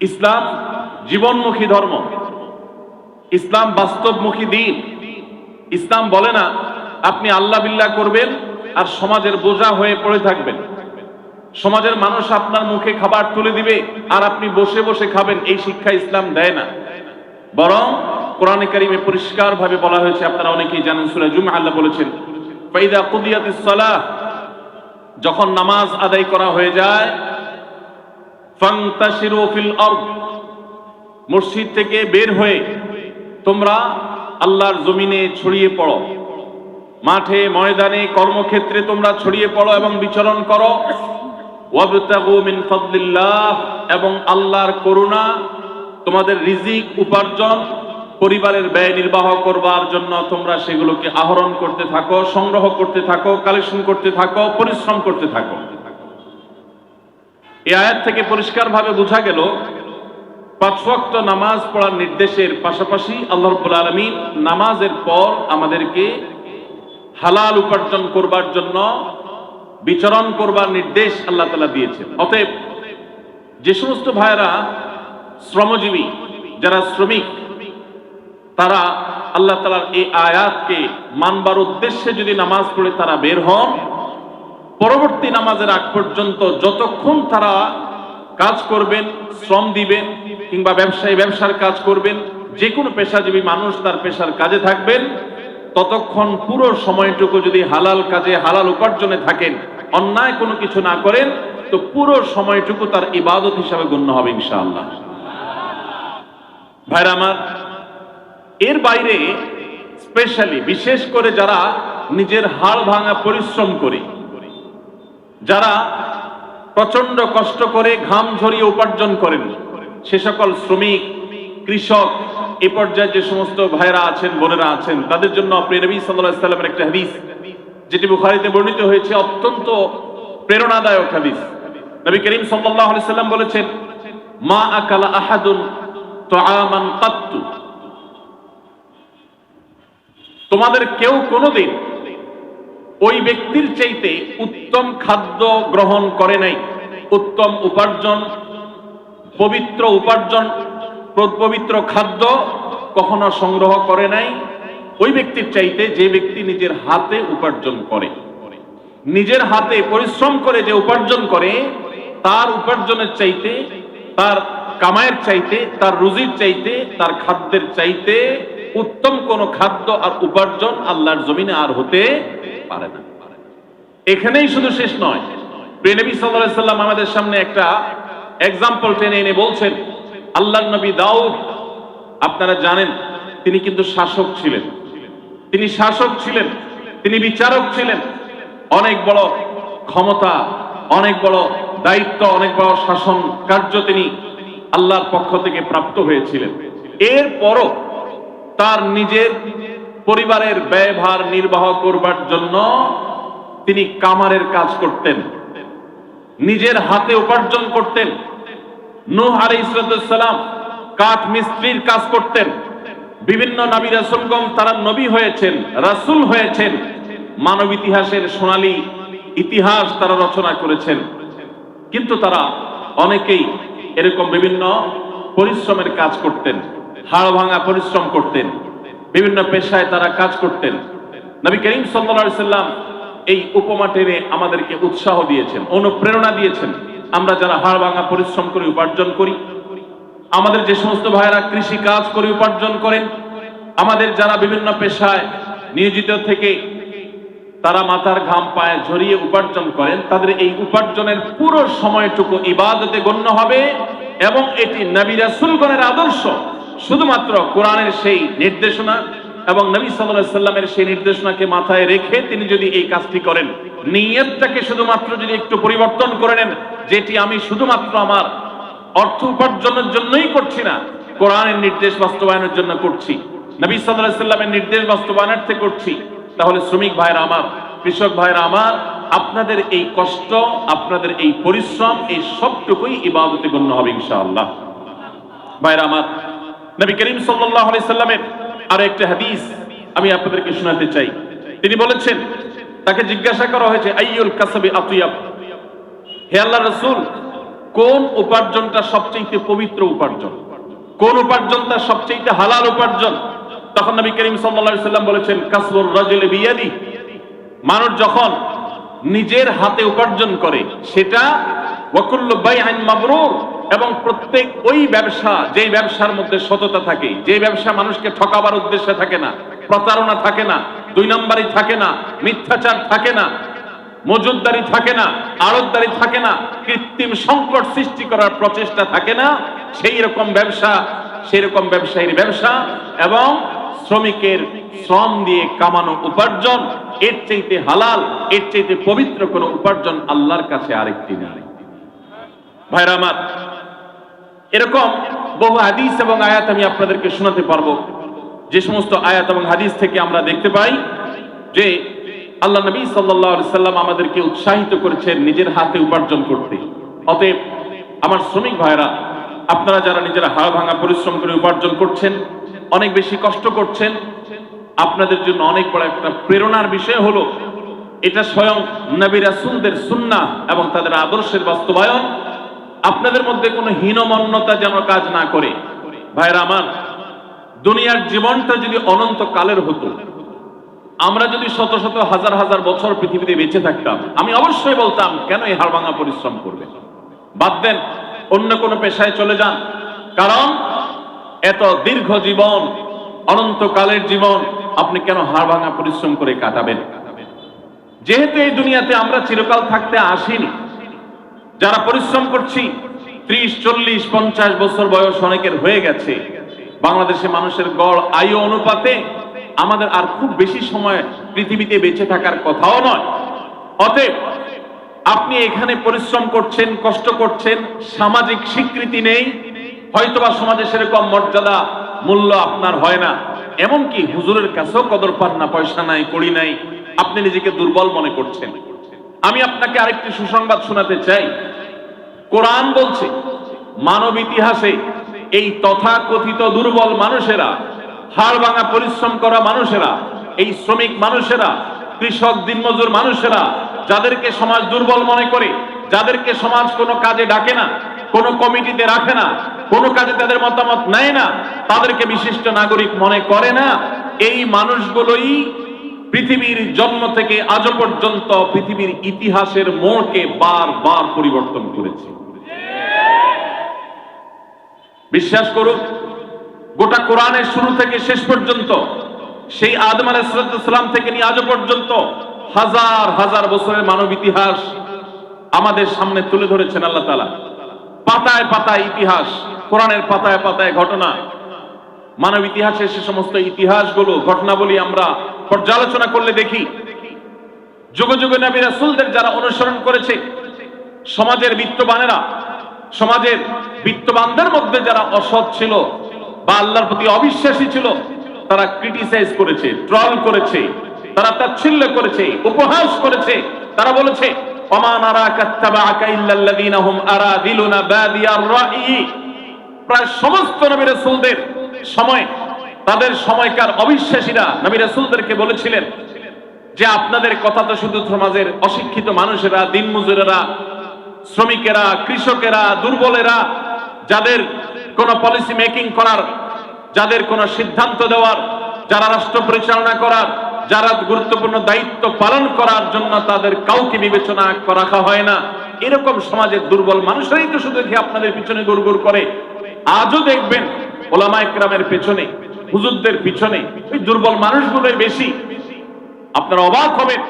ইসলাম জীবনমুখী ধর্ম। ইসলাম বাস্তবমুখী দিন। ইসলাম বলে না, আপনি আল্লাহ বিল্লাহ করবেন আর সমাজের বোঝা হয়ে পড়ে থাকবেন। সমাজের মানুষ আপনার মুখে খাবার তুলে দিবে আর আপনি বসে বসে খাবেন, এই শিক্ষা ইসলাম দেয় না। বরং কোরআনে কারিমে পরিষ্কার ভাবে বলা হয়েছে, আপনারা অনেকেই জানেন, সূরা জুমআ আল্লাহ বলেছেন ফাইদা কুদিয়াতিস যখন নামাজ আদায় করা হয়ে যায় মসজিদ থেকে বের হয়ে তোমরা আল্লাহর জমিনে ছড়িয়ে পড়ো। মাঠে, ময়দানে, কর্মক্ষেত্রে তোমরা ছড়িয়ে পড়ো এবং বিচরণ করো। মিন এবং আল্লাহর করুণা তোমাদের রিজিক, উপার্জন, পরিবারের ব্যয় নির্বাহ করবার জন্য তোমরা সেগুলোকে আহরণ করতে থাকো, সংগ্রহ করতে থাকো, কালেকশন করতে থাকো, পরিশ্রম করতে থাকো। এই আয়াত থেকে পরিষ্কারভাবে বোঝা গেল, পাঁচ ওয়াক্ত নামাজ পড়ার নির্দেশের পাশাপাশি আল্লাহ রাব্বুল আলামিন নামাজের পর আমাদেরকে হালাল উপার্জন করবার জন্য বিচরণ করবার নির্দেশ আল্লাহ তালা দিয়েছেন। অতএব যে সমস্ত ভাইয়েরা শ্রমজীবী, যারা শ্রমিক, তারা আল্লাহ তালার এই আয়াতকে মানবার উদ্দেশ্যে যদি নামাজ পড়ে তারা বের হন পরবর্তী নামাজের আগ পর্যন্ত যতক্ষণ তারা কাজ করবেন, শ্রম দিবেন, কিংবা ব্যবসায়ী ব্যবসার কাজ করবেন, যে কোনো পেশাজীবী মানুষ তার পেশার কাজে থাকবেন, ততক্ষণ পুরো সময়টুকু যদি হালাল কাজে, হালাল উপার্জনে থাকেন, অন্যায় কোনো কিছু না করেন, তো পুরো সময়টুকু তার ইবাদত হিসাবে গণ্য হবে ইনশাআল্লাহ। ভাইরা আমার, এর বাইরে স্পেশালি বিশেষ করে যারা নিজের হাড় ভাঙা পরিশ্রম করে যারা প্রচণ্ড কষ্ট করে ঘাম ঝরিয়ে উপার্জন করেন, সে সকল শ্রমিক, কৃষক, এ পর্যায়ে যে সমস্ত ভাইরা আছেন, বোনেরা আছেন, তাদের জন্য প্রিয় নবী সাল্লাল্লাহু সাল্লামের একটা হাদিস, যেটি বুখারিতে বর্ণিত হয়েছে, অত্যন্ত প্রেরণাদায়ক হাদিস। নবী করিম আলাইহি সাল্লাম বলেছেন, মা আকালা আহাদুন তোমাদের কেউ কোনোদিন ওই ব্যক্তির চাইতে উত্তম খাদ্য গ্রহণ করে নাই। উত্তম উপার্জন, পবিত্র উপার্জন প্র- পবিত্র খাদ্য কখনো সংগ্রহ করে নাই। ওই ব্যক্তির চাইতে যে ব্যক্তি নিজের হাতে উপার্জন করে, নিজের হাতে পরিশ্রম করে যে উপার্জন করে, তার উপার্জনের চাইতে, তার কামায়ের চাইতে, তার রুজির চাইতে, তার খাদ্যের চাইতে উত্তম কোন খাদ্য আর উপার্জন আল্লাহর জমিনে আর হতে পারে না। এখানেই শুধু শেষ নয় প্রেনবী সাল্লাল্লাহু সাল্লাম আমাদের সামনে একটা এক্সাম্পল টেনে এনে বলছেন, আল্লাহর নবী দাউদ, আপনারা জানেন, তিনি কিন্তু শাসক ছিলেন। তিনি শাসক ছিলেন, তিনি বিচারক ছিলেন। অনেক বড় ক্ষমতা, অনেক বড় দায়িত্ব, অনেক বড় শাসন কার্য তিনি আল্লাহর পক্ষ থেকে প্রাপ্ত হয়েছিলেন। এরপরও তার নিজের পরিবারের ব্যয়ভার নির্বাহ করবার জন্য তিনি কামারের কাজ করতেন। নিজের হাতে উপার্জন করতেন। নূহ আলাইহিসসালাম কাঠ মিস্ত্রির কাজ করতেন। বিভিন্ন নবী রাসূলগণ তারা নবী হয়েছেন, রাসূল হয়েছেন। মানব ইতিহাসের সোনালী ইতিহাস তারা রচনা করেছেন। কিন্তু তারা অনেকেই এরকম বিভিন্ন পরিশ্রমের কাজ করতেন হাড় ভাঙা পরিশ্রম করতেন। বিভিন্ন পেশায় তারা কাজ করতেন। নবী করিম সাল্লাম এই উপমা টেনে আমাদেরকে উৎসাহ দিয়েছেন, অনুপ্রেরণা দিয়েছেন। আমরা যারা হাড় ভাঙা পরিশ্রম করে উপার্জন করি, আমাদের যে সমস্ত ভাইয়েরা কৃষি কাজ করে উপার্জন করেন, আমাদের যারা বিভিন্ন পেশায় নিয়োজিত থেকে তারা মাথার ঘাম পায়ে ঝরিয়ে উপার্জন করেন, তাদের এই উপার্জনের পুরো সময়টুকু ইবাদতে গণ্য হবে এবং এটি নবী রাসূলগণের আদর্শ। শুধুমাত্র কোরআনের সেই নির্দেশনা এবং নবী আলাইহি সাল্লামের সেই নির্দেশনাকে মাথায় রেখে তিনি যদি এই কাজটি করেন, নিয়তটাকে শুধুমাত্র যদি একটু পরিবর্তন করে নেন, যেটি আমি শুধুমাত্র আমার অর্থ উপার্জনের জন্যই করছি না, কোরআনের নির্দেশ বাস্তবায়নের জন্য করছি, নবী আলাইহি সাল্লামের নির্দেশ বাস্তবায়নার্থে করছি, তাহলে শ্রমিক ভাইরা আমার, কৃষক ভাইরা আমার, আপনাদের এই কষ্ট, আপনাদের এই পরিশ্রম, এই সবটুকুই ইবাদতে গণ্য হবে ইনশাআল্লাহ। ভাইরা আমার নবী করিম আলাইহি সাল্লামের আর একটা হাদিস আমি আপনাদেরকে শোনাতে চাই। তিনি বলেছেন, তাকে জিজ্ঞাসা করা হয়েছে, আইয়ুল কাসাবি আতিয়াব? হে আল্লাহ রাসূল, কোন উপার্জনটা সবচেয়ে পবিত্র উপার্জন? কোন উপার্জনটা সবচেয়ে হালাল উপার্জন? তখন নবী করিম সাল্লাল্লাহু সাল্লাম বলেছেন, কাসবুর রাজুল বিয়াদি। মানুষ যখন নিজের হাতে উপার্জন করে, সেটা ওয়াকুল্লু বাইআন মাবরুর এবং প্রত্যেক ওই ব্যবসা, যেই ব্যবসার মধ্যে সততা থাকে যে ব্যবসা মানুষকে ঠকাবার উদ্দেশ্যে থাকে না, প্রতারণা থাকে না, দুই নম্বরই থাকে না, মিথ্যাচার থাকে না, মজুদদারি থাকে না, আড়তদারি থাকে না, কৃত্রিম সংকট সৃষ্টি করার প্রচেষ্টা থাকে না, সেই রকম ব্যবসা, সেই রকম ব্যবসায়ীর ব্যবসা এবং শ্রমিকের শ্রম দিয়ে কামানো উপার্জন, এর চাইতে হালাল, এর চাইতে পবিত্র কোনো উপার্জন আল্লাহর কাছে আরেকটি নাই। ভাইরা আমার, এরকম বহু হাদিস এবং আয়াত আমি আপনাদেরকে শোনাতে পারব। যে সমস্ত আয়াত এবং হাদিস থেকে আমরা দেখতে পাই যে আল্লাহ নবী সাল্লাল্লাহু সাল্লাম আমাদেরকে উৎসাহিত করেছেন নিজের হাতে উপার্জন করতে। অতএব আমার শ্রমিক ভাইরা, আপনারা যারা নিজেরা হাড় ভাঙা পরিশ্রম করে উপার্জন করছেন, অনেক বেশি কষ্ট করছেন, আপনাদের জন্য অনেক বড় একটা প্রেরণার বিষয় হলো, এটা স্বয়ং নবী রাসূলদের সুন্নাহ এবং তাদের আদর্শের বাস্তবায়ন আপনাদের মধ্যে কোনো হীনমন্যতা যেন কাজ না করে। ভাইরা আমার, দুনিয়ার জীবনটা যদি অনন্ত কালের হতো, আমরা যদি শত শত হাজার হাজার বছর পৃথিবীতে বেঁচে থাকতাম, আমি অবশ্যই বলতাম, কেন এই হাড়ভাঙা পরিশ্রম করবে বাদ দেন, অন্য কোনো পেশায় চলে যান। কারণ, এত দীর্ঘ জীবন, অনন্তকালের জীবন, আপনি কেন হাড়ভাঙা পরিশ্রম করে কাটাবেন? যেহেতু এই দুনিয়াতে আমরা চিরকাল থাকতে আসিনি যারা পরিশ্রম করছি, ত্রিশ, চল্লিশ, পঞ্চাশ বছর বয়স অনেকের হয়ে গেছে। বাংলাদেশে মানুষের গড়, আয়ু, অনুপাতে আমাদের আর খুব বেশি সময় পৃথিবীতে বেঁচে থাকার কথাও নয়। অতএব আপনি এখানে পরিশ্রম করছেন, কষ্ট করছেন, সামাজিক স্বীকৃতি নেই, হয়তোবা সমাজে সেরকম মর্যাদা, মূল্য আপনার হয় না। এমনকি হুজুরের কাছেও কদর পান না, পয়সা নাই, কড়ি নাই, আপনি নিজেকে দুর্বল মনে করছেন। আমি আপনাকে আরেকটি সুসংবাদ শোনাতে চাই। কোরআন বলছে, মানব ইতিহাসে এই তথাকথিত দুর্বল মানুষেরা, হাড় ভাঙা পরিশ্রম করা মানুষেরা, এই শ্রমিক মানুষেরা, কৃষক দিনমজুর মানুষেরা, যাদেরকে সমাজ দুর্বল মনে করে, যাদেরকে সমাজ কোনো কাজে ডাকে না, কোনো কমিটিতে রাখে না, কোনো কাজে তাদের মতামত নেয় না, তাদেরকে বিশিষ্ট নাগরিক মনে করে না, এই মানুষগুলোই পৃথিবীর জন্ম থেকে আজও পর্যন্ত পৃথিবীর ইতিহাসের মোড়কে বারবার পরিবর্তন করেছে। বিশ্বাস করুন, গোটা কোরআনের শুরু থেকে শেষ পর্যন্ত, সেই আদম আলাইসালাম থেকে নিয়ে আজও পর্যন্ত হাজার হাজার বছরের মানব ইতিহাস আমাদের সামনে তুলে ধরেছেন আল্লাহ তালা পাতায় পাতায় ইতিহাস, কোরআনের পাতায় পাতায় ঘটনা। মানব ইতিহাসের সে সমস্ত ইতিহাসগুলো, ঘটনাবলী আমরা পর্যালোচনা করলে দেখি, যুগে যুগে নবী রাসূলদের যারা অনুসরণ করেছে, সমাজের বিত্তবানেরা, সমাজের বিত্তবানদের মধ্যে যারা অসৎ ছিল বা আল্লাহর প্রতি অবিশ্বাসী ছিল, তারা ক্রিটিসাইজ করেছে ট্রল করেছে, তারা তাচ্ছিল্য করেছে, উপহাস করেছে। তারা বলেছে প্রায় সমস্ত নবী সময় তাদের সময়কার অবিশ্বাসীরা নবী রাসূলদেরকে বলেছিলেন যে আপনাদের কথা তো শুধু সমাজের অশিক্ষিত মানুষেরা দিনমজুরেরা শ্রমিকেরা, কৃষকেরা, দুর্বলেরা, যাদের কোনো পলিসি মেকিং করার, যাদের কোনো সিদ্ধান্ত দেওয়ার, যারা রাষ্ট্র পরিচালনা করার, যারা গুরুত্বপূর্ণ দায়িত্ব পালন করার জন্য তাদের কাউকে বিবেচনা রাখা হয় না। এরকম সমাজের দুর্বল মানুষরাই তো শুধু আপনাদের পিছনে গুড় করে। আজও দেখবেন ওলামা একরামের পেছনে হুজুরদের পিছনে ওই দুর্বল মানুষগুলোই বেশি। আপনারা অবাক হবেন